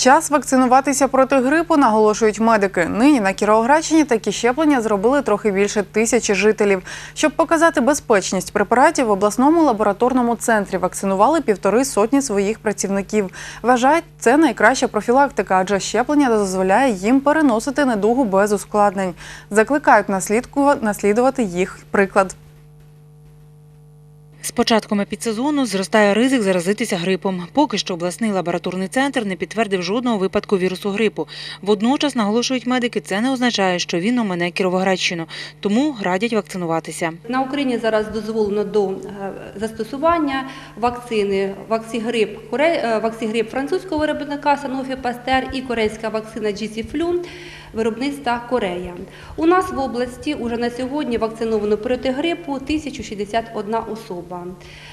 Час вакцинуватися проти грипу, наголошують медики. Нині на Кіровоградщині такі щеплення зробили трохи більше тисячі жителів. Щоб показати безпечність препаратів, в обласному лабораторному центрі вакцинували півтори сотні своїх працівників. Вважають, це найкраща профілактика, адже щеплення дозволяє їм переносити недугу без ускладнень. Закликають наслідувати їх приклад. З початком епідсезону зростає ризик заразитися грипом. Поки що обласний лабораторний центр не підтвердив жодного випадку вірусу грипу. Водночас, наголошують медики, це не означає, що він омине Кіровоградщину, тому радять вакцинуватися. На Україні зараз дозволено до е, застосування вакцини ваксігрип, Коре- е, ваксігрип французького виробника Sanofi Pasteur і корейська вакцина GC-Flu виробництва Корея. У нас в області уже на сьогодні вакциновано проти грипу 1061 особа.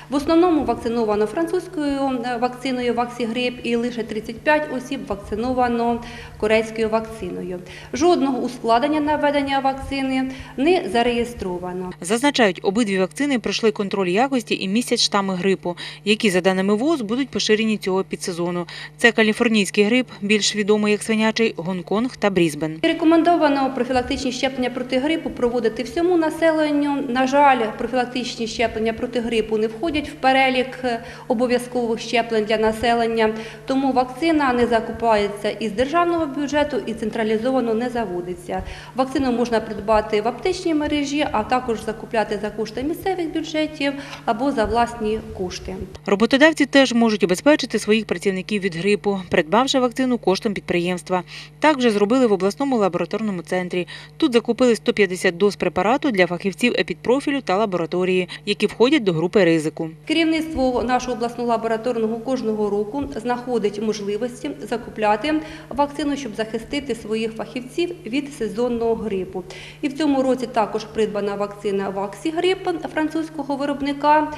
В основному вакциновано французькою е, вакциною Ваксігрип і лише 35 осіб вакциновано корейською вакциною. Жодного ускладнення на введення вакцини не зареєстровано. Зазначають, обидві вакцини пройшли контроль якості і містять штами грипу, які, за даними ВОЗ, будуть поширені цього підсезону. Це каліфорнійський грип, більш відомий як свинячий, Гонконг та Брізбен. Рекомендовано профілактичні щеплення проти грипу проводити всьому населенню. На жаль, профілактичні щеплення проти грипу не входять в перелік е, обов'язкових щеплень для населення, тому вакцина не закупається із державного бюджету і централізовано не заводиться. Вакцину можна придбати в аптечній мережі, а також закупляти за кошти місцевих бюджетів або за власні кошти. Роботодавці теж можуть убезпечити своїх працівників від грипу, придбавши вакцину коштом підприємства. Так вже зробили в обласному лабораторному центрі. Тут закупили 150 доз препарату для фахівців епідпрофілю та лабораторії, які входять до групи ризику. Керівництво нашого обласного лабораторного кожного року знаходить можливості закупляти вакцину, щоб захистити своїх фахівців від сезонного грипу. І в цьому році також придбана вакцина Ваксігрип французького виробника.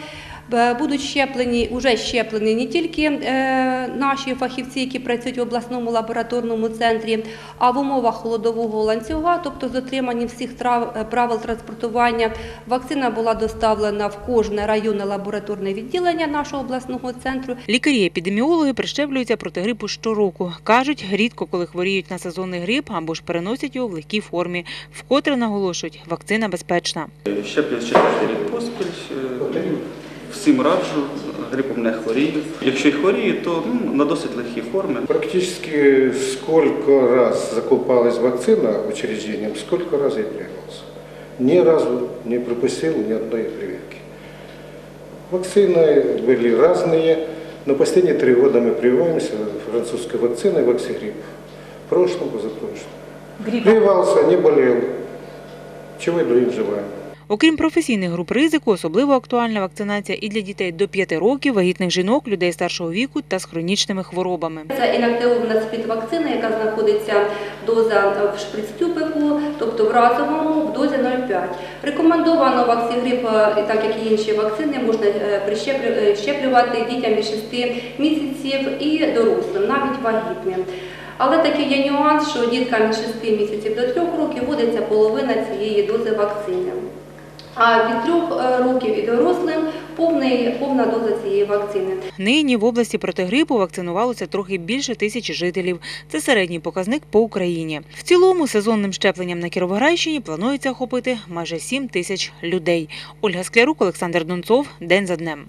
Будуть щеплені, уже щеплені не тільки е, наші фахівці, які працюють в обласному лабораторному центрі, а в умовах холодового ланцюга, тобто з дотриманням всіх трав- е, правил транспортування, вакцина була доставлена в кожне районне лабораторне відділення нашого обласного центру. Лікарі-епідеміологи прищеплюються проти грипу щороку. Кажуть, рідко коли хворіють на сезонний грип або ж переносять його в легкій формі. Вкотре наголошують, вакцина безпечна. Четвертий рік поспіль. е, Всім раджу, не хворію. Якщо й хворію, то ну, на досить легкі форми. Практически сколько раз закупалась вакцина учреждением, сколько раз я привился. Ни разу не пропустил ни одной прививки. Вакцины были разные, но последние три года мы прививаемся французской вакциной Ваксигрип. В прошлом, позапрошлом. Прививался, не болел. Чего и другим желаем. Окрім професійних груп ризику, особливо актуальна вакцинація і для дітей до 5 років, вагітних жінок, людей старшого віку та з хронічними хворобами. Це інактивована спідвакцина, яка знаходиться доза в шприц-тюбику, тобто в разовому в дозі 0,5. Рекомендовано ваксігрип, е, так як і інші вакцини, можна е, е, щеплювати дітям від 6 місяців і дорослим, навіть вагітним. Але такий є нюанс, що діткам від 6 місяців до 3 років вводиться половина цієї дози вакцини. А від трьох років і дорослим повний, повна доза цієї вакцини. Нині в області проти грипу вакцинувалося трохи більше тисячі жителів. Це середній показник по Україні. В цілому сезонним щепленням на Кіровоградщині планується охопити майже 7 тисяч людей. Ольга Склярук, Олександр Донцов. День за днем.